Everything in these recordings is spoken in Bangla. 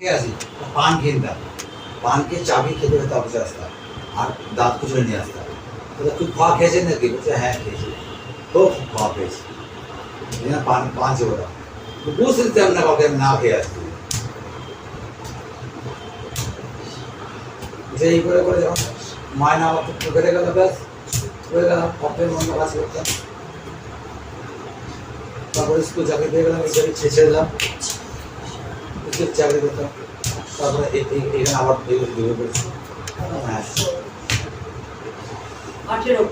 ঠিক আছে? পান কিনতাম পানকে চাবি খেতে হতো অফিসে আসতাম আর দাঁত কুচড়ে নিয়ে আসতাম বলে তুই খাওয়া খেয়েছেন নাকি? বলছে হ্যাঁ খেয়েছি। তো খাওয়া খেয়েছি পান পান ছিল তো বুঝতে দিতাম না কাউকে না খেয়ে আসছি এই করে করে যখন মায়না আমার একটু বেড়ে গেল, ব্যাস। হয়ে গেলাম অপের মন্দ কাজ করতাম তারপরে স্কুল চাকরি পেয়ে গেলাম, এই ছেড়ে দিলাম। স্কুল চাকরি করতাম। তারপরে এখানে আবার বেরিয়ে পড়েছি হ্যাঁ। আঠেরো।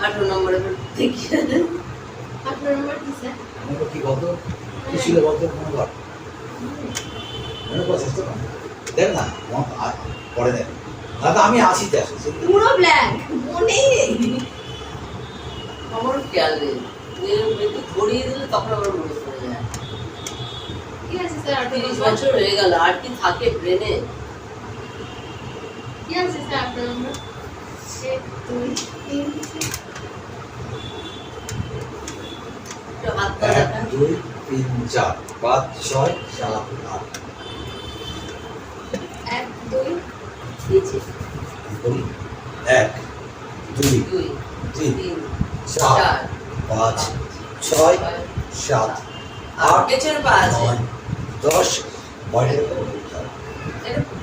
আঠেরো নম্বরে দেখি আপনার কি স্যার? কি বলতো? কি ছিল বলতো? কোনো ঘর মনে চেষ্টা কর। দেখ না আমার আর- পরে দেখ দাদা আমি আছি পুরো ব্ল্যাঙ্ক মনেই নেই। খেয়াল নেই। একটু ধরিয়ে দিলে তখন আমার মনে যায় আছে স্যার তিরিশ বছর হয়ে গেল আর কি থাকে ব্রেনে? কি আছে স্যার আপনার এক দুই তিন এক দুই চার পাঁচ ছয় সাত আট। এক দুই। দুই এক দুই দুই তিন চার পাঁচ ছয় সাত আর আট পেছনে দশ বাইরে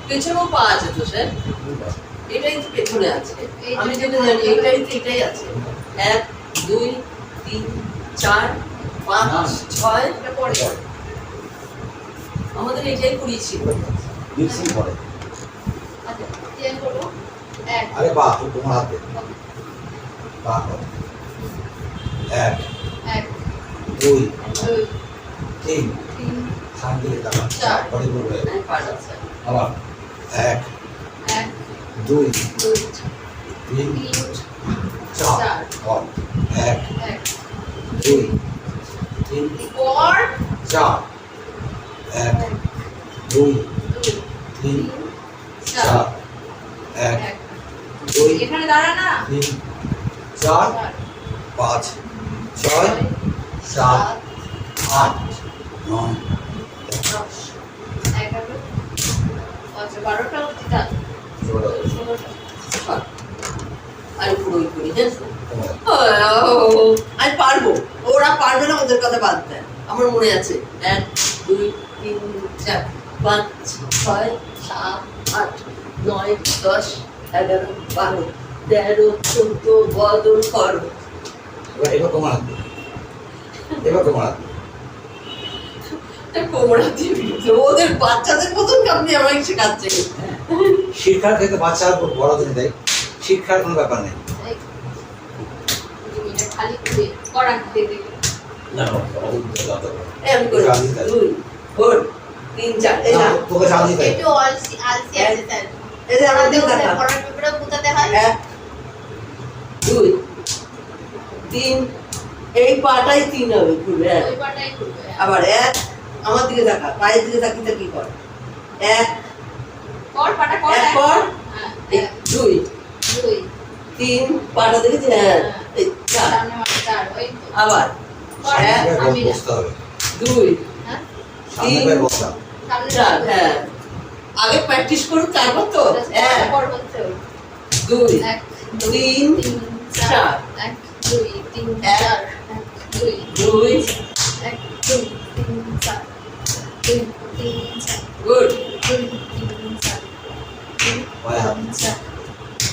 পেছনেও পা আছে তো স্যার। এটাই তো পেছনে আছে। আমি যেটা জানি এটাই তো এটাই আছে। এক দুই তিন চার পাঁচ ছয় পরে। আমাদের এটাই করিয়েছিল মিক্সিং করে। আচ্ছা আরে তুই তোমার হাতে। এক। দুই। তিন। সামনে দিকে তাকান। বলবে আবার এক এক দুই তিন চার। চার। এক এক দুই তিন চার। এক দুই তিন চার। এক দুই তিন চার পাঁচ ছয় সাত আট নয় দশ এগারো আচ্ছা বারোটা অবধি ষোলোটা। আমি পুরোই করি আমি পারব। ওরা পারবে না, ওদের কথা বাদ দেয় আমার মনে আছে, এক, দুই, তিন, চার, পাঁচ, ছয়, সাত, আট, নয়, দশ, এগারো, বারো, তেরো, চোদ্দ, বদল করো। এবার তোমার এবার তোমার হাতে কোমরা দিয়ে দিচ্ছে। ওদের বাচ্চাদের মতন আপনি আমাকে শেখাচ্ছেন বাচ্চা বড় দিনে দেয় শিক্ষার কোনো ব্যাপার নেই। এই, দুই তিন হয়? পাটাই তিন হবে ঘুরবে আবার এক আমার দিকে দেখা পায়ের দিকে তাকি তাকি কর। এক দুই দুই। তিন পাটা দেখেছি হ্যাঁ চার। আবার। এক, দুই হ্যাঁ? তিন। চার হ্যাঁ। আগে প্র্যাকটিস করুন তারপর তো। এক দুই এক তিন তিন চার। চার। এক দুই তিন চার এক দুই। দুই। এক দুই তিন চার দুই তিন চার গুড দুই তিন চার দুই তিন চার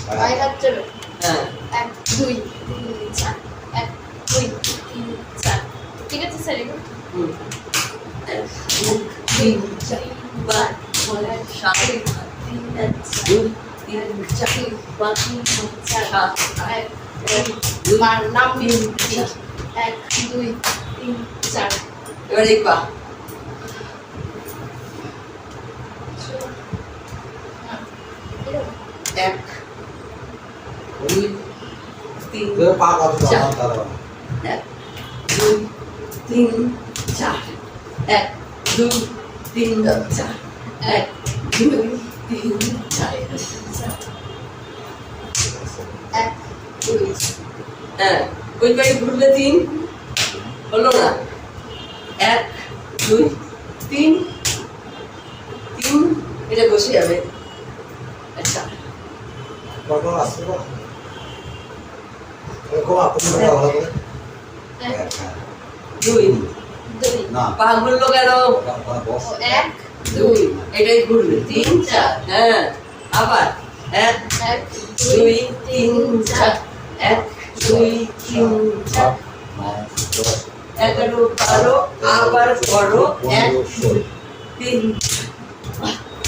পায়ে হাত চলো হ্যাঁ এক দুই তিন চার এক দুই তিন চার ঠিক আছে স্যার এগুলো হুম। এক, দুই, তিন চার পাঁচ ছয় সাত আট, তিন দুই তিন চার পাঁচ আট এক দুই নাম দিন এক দুই তিন চার এবার এই এক দুই তিন চার। এক দুই তিন চার। এক দুই তিন চার। এক দুই তিন চার। এক দুই হ্যাঁ। ওই পায়ে ঘুরলে তিন? হলো না। এক দুই তিন। তিন এটা বসে যাবে। আচ্ছা। কখন আসতে পারো এরকম আপনি ভালো করে এক এক, হ্যাঁ। দুই দুই না পা ঘুরলো কেন ওটা ওখানে বস ও এক দুই এটাই ঘুরবে তিন চার হ্যাঁ আবার এক এক দুই তিন চার এক দুই তিন চার এগারো বারো আবার করো এক দুই তিন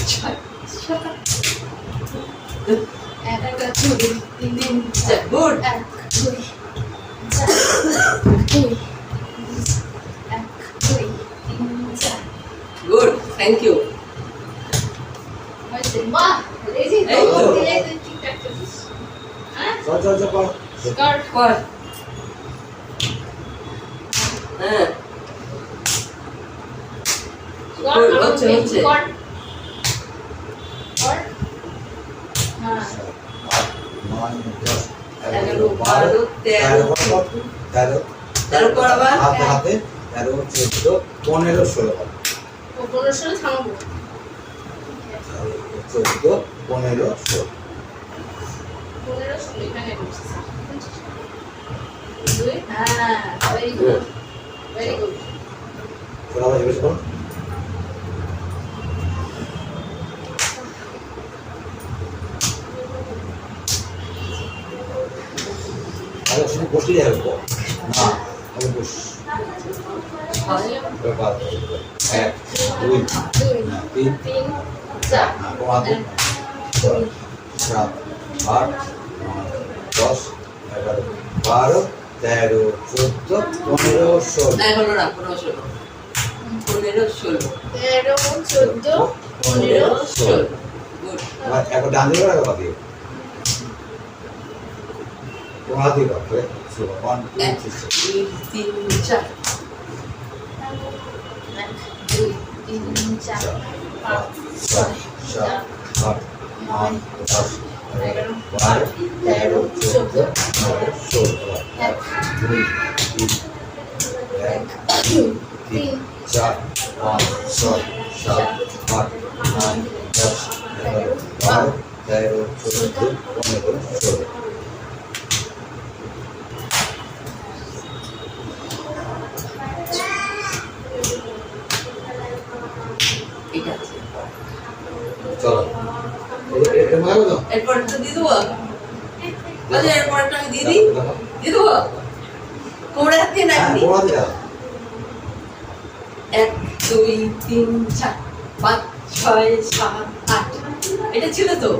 চার গুড এক দুই চার দুই এক দুই তিন চার গুড থ্যাংক ইউ হয়েছে বাহ এই যে এই তো। দিলে তুই ঠিকঠাক করিস হ্যাঁ চল চল চল কর স্কার্ট কর হ্যাঁ স্কার্ট হচ্ছে, হচ্ছে। কর কর হ্যাঁ আট নয় পনেরো ষোলো পনেরো ষোলো পনেরো ষোলো এখানে দুই হ্যাঁ ভেরি গুড ভেরি গুড ষোলো আবার জিজ্ঞেস করুন আরে শুধু বসলেই হবে তো। না আগে বস ছয় এবার বাদ দাও। এক দুই দুই না, তিন তিন চার না, কমাতে ছয় সাত আট নয় দশ এগারো বারো তেরো চোদ্দ পনেরো ষোলো না হলো না পনেরো ষোলো পনেরো ষোলো তেরো চোদ্দ পনেরো ষোলো গুড এবার একবার ডান দিকে একবার বাদ দিকে তোমার হাত দিয়ে দাও করে শুরু করো। One, two, তেরো চোদ্দ পনেরো, ষোলো। তো? আমি দিয়ে দিয়ে দেবো কোমরে হাত নাকি। এক দুই তিন পাঁচ ছয় সাত আট এটা ছিল তো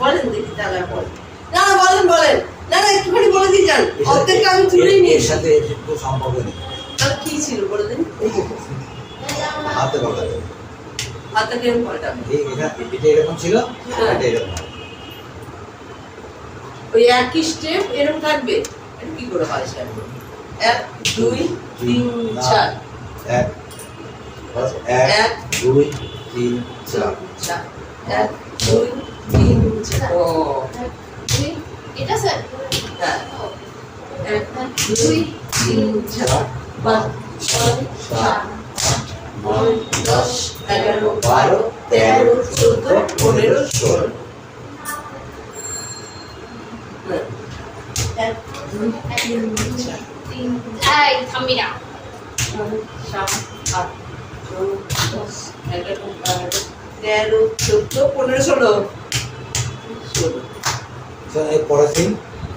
বলেন দেখি তাহলে বলেন। না না বলেন বলেন। না না একটুখানি বলে দিয়ে যান। অর্ধেকটা আমি তুলেই এর সাথে সম্পর্ক নেই। তাহলে কি ছিল বলে দিন? হাতে পাল্টাতে হবে। কেমন পাল্টাবে এটা এটা এরকম ছিল। এটা এরকম ওই একই স্টেপ এরকম থাকবে? এটা কি করে হয় স্যার? এক দুই তিন চার। এক। এক এক দুই তিন চার। চার। এক দুই তিন ও। এটা স্যার। হ্যাঁ। এক দুই তিন চার পাঁচ ছয় সাত নয় দশ এগারো বারো তেরো চোদ্দ পনেরো ষোলো। এক দুই তিন চার। তিন এই থামবি না। সাত আট নয় দশ এগারো বারো তেরো চোদ্দ পনেরো ষোলো। পরের দিন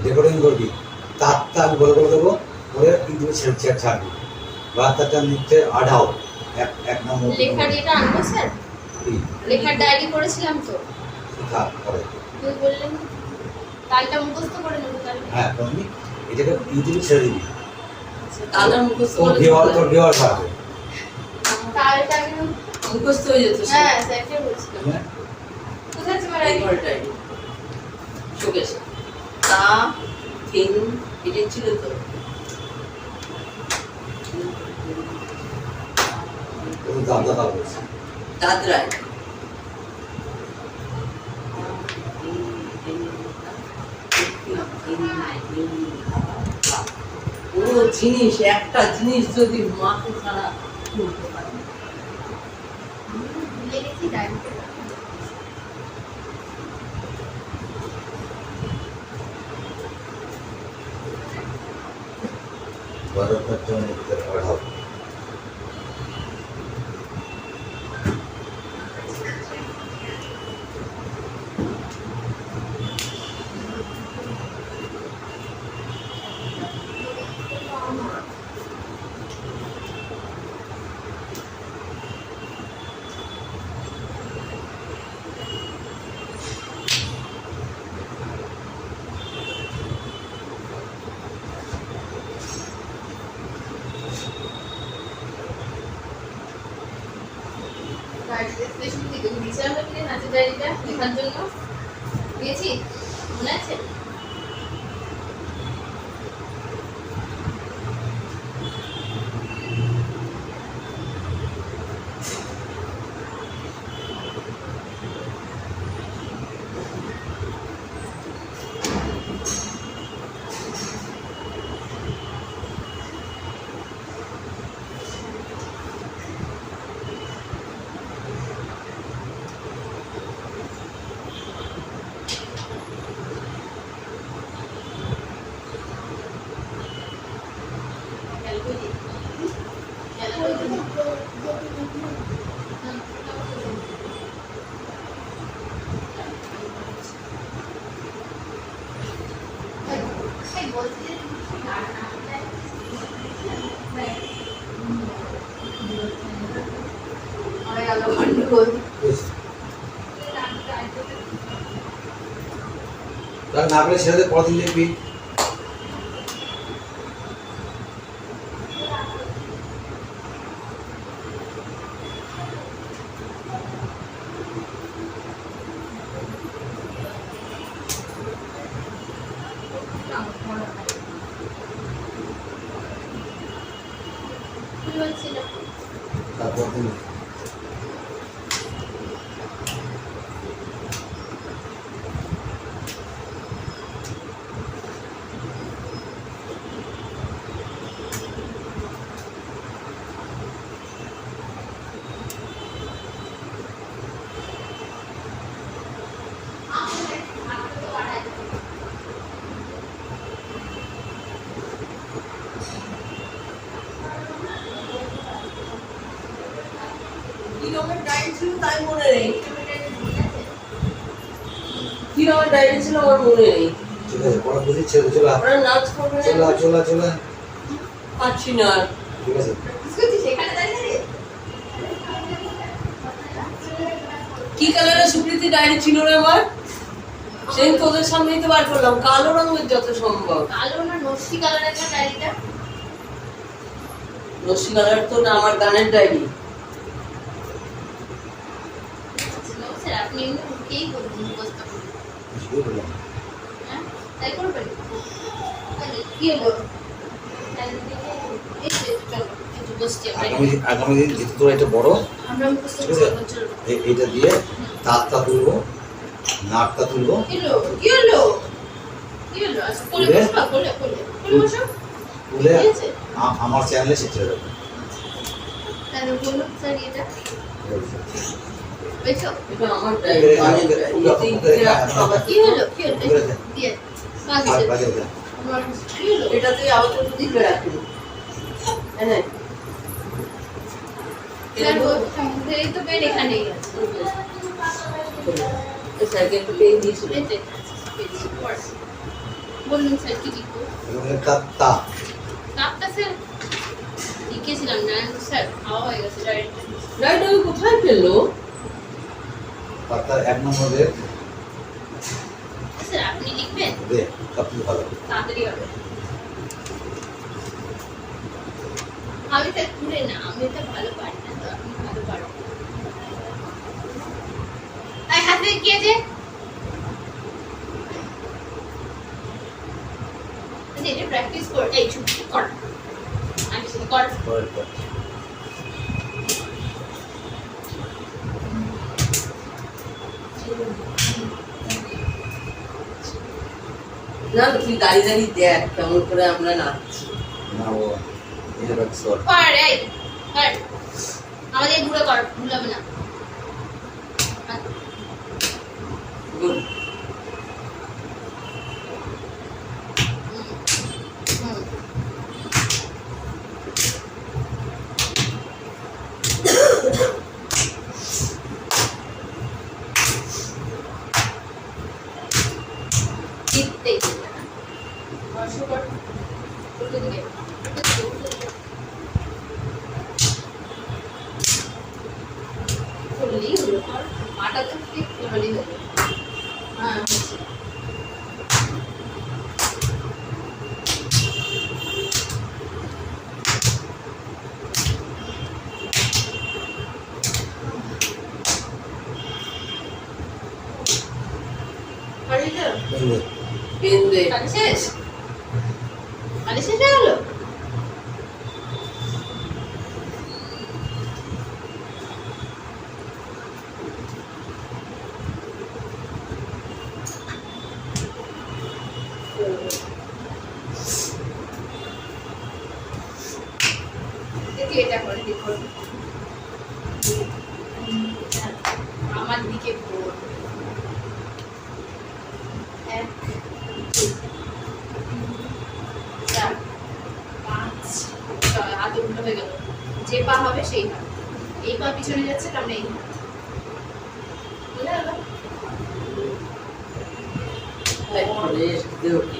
রেকর্ডিং করবি। তারটা আমি বলে বলে দেবো করে ইউটিউবে ছেড়ে ছেড়ে ছাড়বি। বা তারটা নিচ্ছে আড়াও এক এক নম্বর লেখার এটা আনব স্যার লেখার ডায়েরি করেছিলাম তো। থাক, পরে। তুই বললেন তালটা মুখস্থ করে নেব তাহলে। হ্যাঁ তুমি এটাকে ইউটিউবে ছেড়ে দিবি। তাহলে মুখস্থ করে ভিওয়ার তোর ভিওয়ার পাবে তালটা মুখস্থ হয়ে যেত হ্যাঁ বলছিলাম। কোথায় শোকেশ তা তিন এটা ছিল তো। দাদরায় কোনো জিনিস একটা জিনিস যদি মাকে ছাড়া ডায়েরিটা জন্য। দিয়েছি মনে আছে খেয়াল করে দিই খেয়াল করে দিই হুম, এই বলছি যে আর হয়ে গেল গন্ডগোল তার না ছেড়ে দে পরদিন লিখবি কি বলছিল তারপর দিন কি ছিল তাই মনে নেই। ছিল আমার মনে নেই। না ঠিক আছে। কালারের সুপ্রীতি ডায়েরি ছিল রে আমার? সেই তোদের সামনেই তো বার করলাম। কালো রঙের যত সম্ভব। কালো না নস্যি কালারের একটা ডায়েরিটা কালার তো না আমার গানের ডায়েরি করবেন মুখস্থ হ্যাঁ? তাই করবেন তাহলে কি হলো? আগামী দিন যেহেতু তোর এটা বড় ঠিক আছে। এটা দিয়ে তাঁতটা তুলবো নাকটা তুলবো। তুলে? আমার চ্যানেলে সে ছেড়ে দেবো তাহলে বলুন স্যার এটা বুঝছ এটা আমার ডায়েরি গানের ডায়েরি এতে ইতিহাস সবার কি হলো কি হলো তুলে দে। দিয়ে আর বাজে বাজে ওটা। আমার কি হলো এটা তুই আবার তো দিবে রাখবি হ্যাঁ স্যার এই তো বেড এখানেই আছে সাইকেল পেয়ে দিয়েছিল এই যে, বলুন স্যার কি লিখব এখানে তা- তা কাপটা স্যার লিখেছিলাম না স্যার খাওয়া হয়ে গেছে ডাইরেক্ট ডায়েরিটা আমি কোথায় পেল তার এক নম্বরে স্যার আপনি লিখবেন? দে সবচেয়ে ভালো। তাড়াতাড়ি হবে। আমি স্যার ঘুরে না আমি এটা ভালো পারি না তো আপনি ভালো পারেন। আই হাতে কি আছে? এটা প্র্যাকটিস কর এই চুপ কর। আমি সেটা কর। না তুই দাঁড়িয়ে দাঁড়িয়ে দেখ কেমন করে আমরা নাচছি। কর আমাদের ঘুরে কর ভুলাবে না গুড হুম জিততেই দিবে না আর সুগার উল্টো দিকে উল্টো দিকে উল্টো দিকে খুললেই হলো আর মাটা তো ঠিক হলেই হলো হ্যাঁ হচ্ছে পারবি তো পেন দে পানি শেষ পানি শেষ হয়ে গেল দেখি এটা করে দিক করে আমার দিকে ঘোর এক দুই চার পাঁচ ছয় হাত উল্টো হয়ে গেল যে পা হবে সেই হাত এই পা পিছনে যাচ্ছে তার মানে এই হাত বুঝলে গেল? রেস্ট দে okay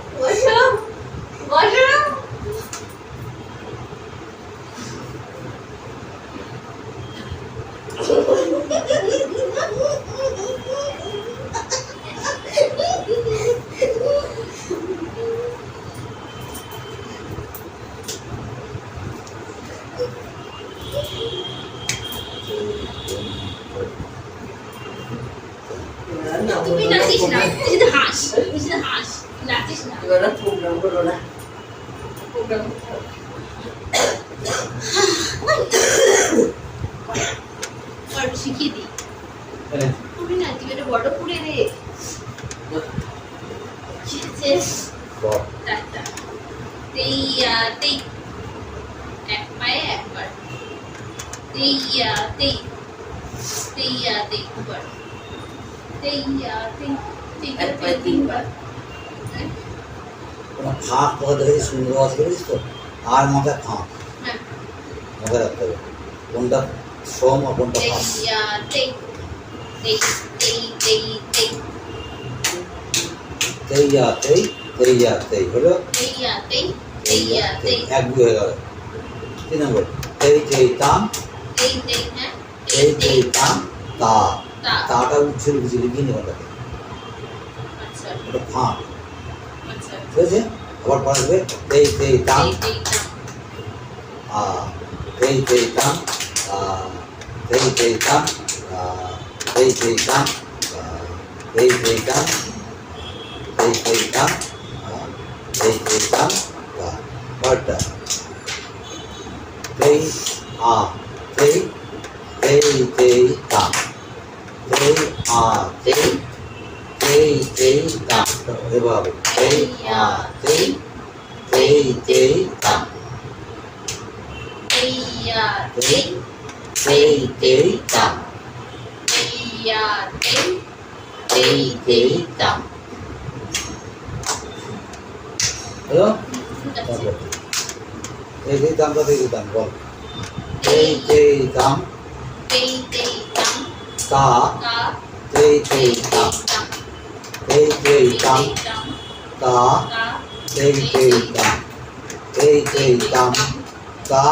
ঠিক আছে বল। টাটা তেইয়া তেই এক পায়ে একবার তেইয়া তেই তেইয়া তেই দুবার তেইয়া তেই তেইয়া এক পায়ে তেই তিনবার। হ্যাঁ কোনো ফাঁক কোথা দেখেছি সুন্দর আওয়াজ করেছিস তো আর মাথায় ফাঁক হ্যাঁ মাথায় রাখতে হবে কোনটা সোম আর কোনটা ফাঁক তেইয়া তেই তেই তেই তেই তেই তেইয়া তেই তেইয়া তেই হলো তেইয়া তেই তেইয়া তেই এক দুই হয়ে গেল তিন নম্বর তেই তেই তাম তেই তেই হ্যাঁ তেই তেই তাম তা তা তাটা উচ্ছের বুঝে লিখে নেব ওটাকে আচ্ছা ওটা ফাঁক আচ্ছা ঠিক আছে আবার পড়াবে তেই তেই তাম তেই তেই তা আ তেই তেই তাম আ তেই তেই তাম আ তেই তেই তাম আ তেই তেই তাম তেই তেই তাম আ তেই তেই তাম আ পড়টা তেই আ তেই তেই তেই তাম তেই আ তেই তেই তেই তাম এভাবে তেই আ তেই তেই তেই তাম তেইয়া তেই তেই তেই তাম তেইয়া তেই তেই তেই তাম হ্যালো তারপর তেই তেই তাম তো তেই তেই তাম বল তেই তেই তাম তা তা তেই তেই তেই তা তাম তেই তেই তাম তাম তা তা তেই তেই তাম তেই তেই তাম তা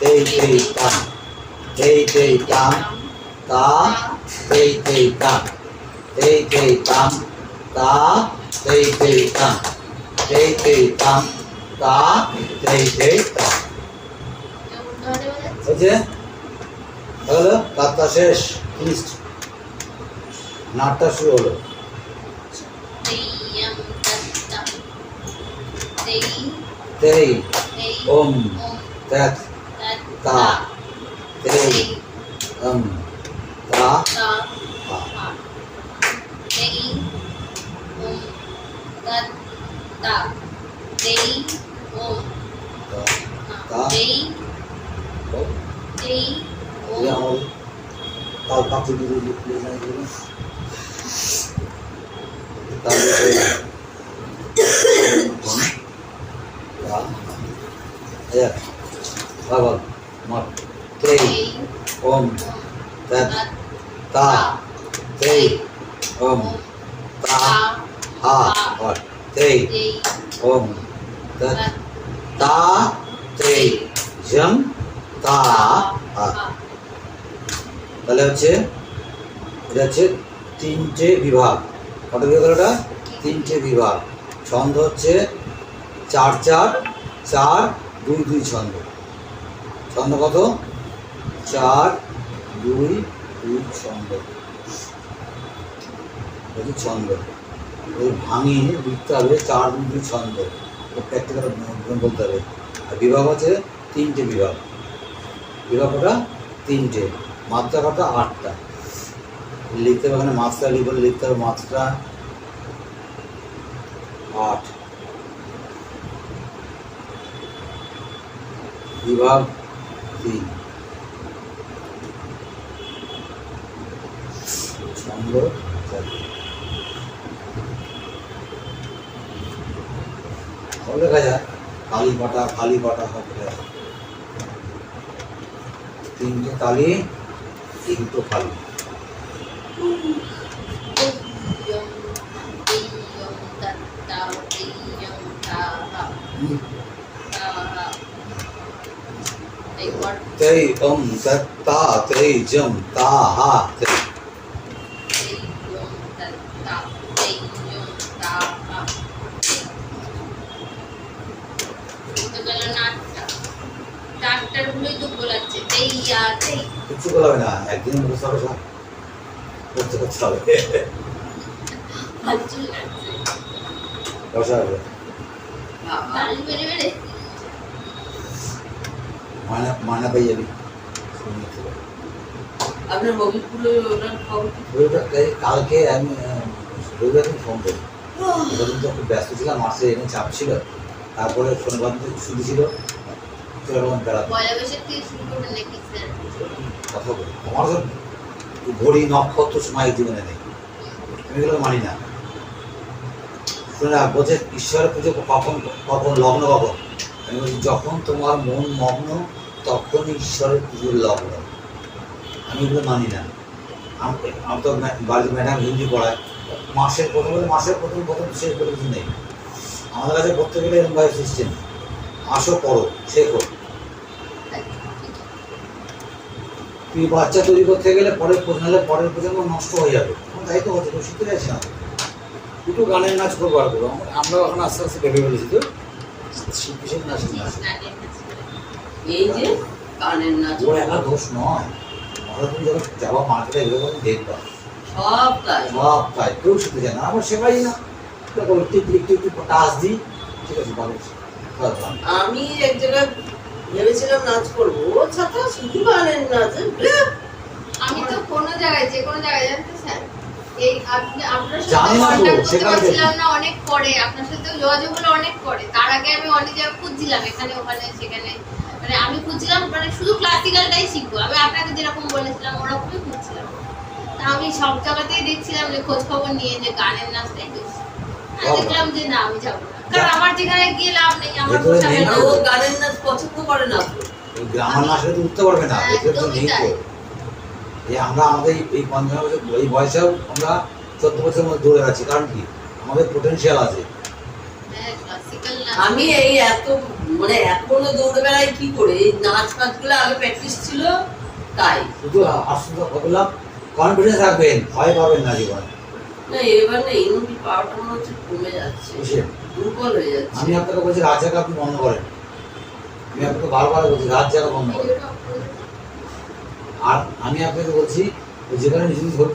তেই তেই তাম তেই তেই তাম তা তেই তেই তাম তেই তেই তাম তা তেই তেই তাম তেই তেই তাম তা ধরে বলে ওই যে হলো যাত্রা শেষ ফিনিশড নাটটা শুরু হলো তেই ওম ওম তা তেই ওম তা তা তেই ওম த dulu kita ya. Mat. Om. Ta tei om. Ta ha mat. তেই ओम तत् তৎ ता ते ओम ওম ता তা हा और ते তেই ओम तत् তৎ ता ते जम ता हा হা তাহলে হচ্ছে এটা হচ্ছে তিনটে বিভাগ কত বিভাগ হলো এটা তিনটে বিভাগ ছন্দ হচ্ছে চার চার চার দুই দুই ছন্দ ছন্দ কত চার দুই দুই ছন্দ হচ্ছে ছন্দ ওই ভাঙিয়ে লিখতে হবে, চার দুই ছন্দ। প্র্যাকটিক্যাল বলতে হবে। আর বিভাগ হচ্ছে তিনটে বিভাগ। বিভাগ কটা? তিনটে। মাত্রা কটা? আটটা। লিখতে হবে ওখানে মাত্রা লিখবে লিখতে হবে মাত্রা আট। বিভাগ তিন। ছন্দ চার। সব লেখা যায় কালী পাটা খালি পাটা সব লেখা যায় তিনটে তালি দুটো খালি তেইয়ম তেইয়ম তৎ তা তেইয়ম তা হা হুম। তা হা একবার তেই ওম তত্তা তেই জম তা হা তেই তেইয়ম তৎ তা তেইয়ম তা হা তো গেল নাটটা চারটার গুলোই তো গোলাচ্ছে তেইয়া কিছু বলা হবে না। একদিন বসে হবে সব করতে করতে হবে। বসা হবে। বাবা তালি মেরে মেরে মায়না মায়না পেয়ে যাবি আপনার কালকে আমি রবিবার ফোন করি। তো খুব ব্যস্ত ছিলাম মাসে এনে চাপ ছিল। তারপরে শনিবার দিন ছুটি ছিল। বেড়াতে কথা বলি। আমার তো ঘড়ি নক্ষত্র সময় জীবনে নেই। আমি এগুলো মানি না। শুনে বলছে ঈশ্বরের পুজো কখন কখন লগ্ন কখন আমি বলছি যখন তোমার মন মগ্ন তখন ঈশ্বরের পুজোর লগ্ন। আমি এগুলো মানি না। আম- তো বাড়ির ম্যাডাম হিন্দি পড়ায়। মাসের প্রথম মাসের প্রথম প্রথম শেষ করে কিছু নেই। আমাদের কাছে করতে গেলে এরকম ভাবে সিস্টেম আসো পড়ো শেখো। তুই বাচ্চা তৈরি করতে গেলে পরের প্রজন্ম পরের প্রজন্ম নষ্ট হয়ে যাবে। হচ্ছে তো শিখতে চাইছি না? দুটো গানের নাচ করব আর করব। আমরা- এখন আস্তে আস্তে ভেবে ফেলেছি তো। শিল্পী শিল্পী নাচ নাচ। এই যে কানের নাচ। ওর একা দোষ নয়। আমরা তুমি যখন যাওয়া মার্কেটে এগুলো তখন দেখবা। সব তাই। সব তাই। কেউ শিখতে চায় না। আমরা শেখাই না। একটু একটু একটু টাচ দিই। ঠিক আছে ভালো। আমি এক জায়গায় ভেবেছিলাম নাচ করব। ও ছাতা শুধু গানের নাচ। আমি তো কোনো জায়গায় যে কোনো জায়গায় জানতে স্যার এই আপনি আপনার সাথে জানি না তো, কন্ট্যাক্ট করতে পারছিলাম না অনেক পরে আপনার সাথে যোগাযোগ হলো অনেক পরে। তার আগে আমি অনেক জায়গায় খুঁজছিলাম এখানে ওখানে সেখানে। মানে আমি খুঁজছিলাম মানে শুধু ক্লাসিক্যালটাই শিখব। আমি আপনাকে যেরকম বলেছিলাম ওরকমই খুঁজছিলাম। তা আমি সব জায়গাতেই দেখছিলাম যে খোঁজ খবর নিয়ে যে গানের নাচটাই বেশি আমি দেখলাম যে না আমি যাব না। কারণ আমার যেখানে গিয়ে লাভ নেই আমার পোষাবে না। ও নাচ পছন্দ করে না। গ্রামার তো উঠতে পারবে না তো নেই তো। এই আমরা আমাদের এই- পঞ্চান্ন বছর এই বয়সেও আমরা চোদ্দ বছরের মধ্যে দৌড়ে যাচ্ছি কারণ কি? আমাদের পোটেনশিয়াল আছে। হ্যাঁ ক্লাসিক্যাল না। আমি এই এত মানে এখনও দৌড়ে বেড়াই কি করে? এই নাচ ফাচগুলো আগে প্র্যাকটিস ছিল তাই। শুধু আসুন বললাম কনফিডেন্স রাখবেন ভয় পাবেন না জীবনে। না এবার না ইমিউনিটি পাওয়ারটা মনে হচ্ছে কমে যাচ্ছে। আমি আপনাকে বলছি রাত জায়গা আপনি বন্ধ করেন। আমি আপনাকে বারবার বলছি রাত জায়গা বন্ধ করেন। আর আমি আপনাকে বলছি, যেখানে নিজে ধরতে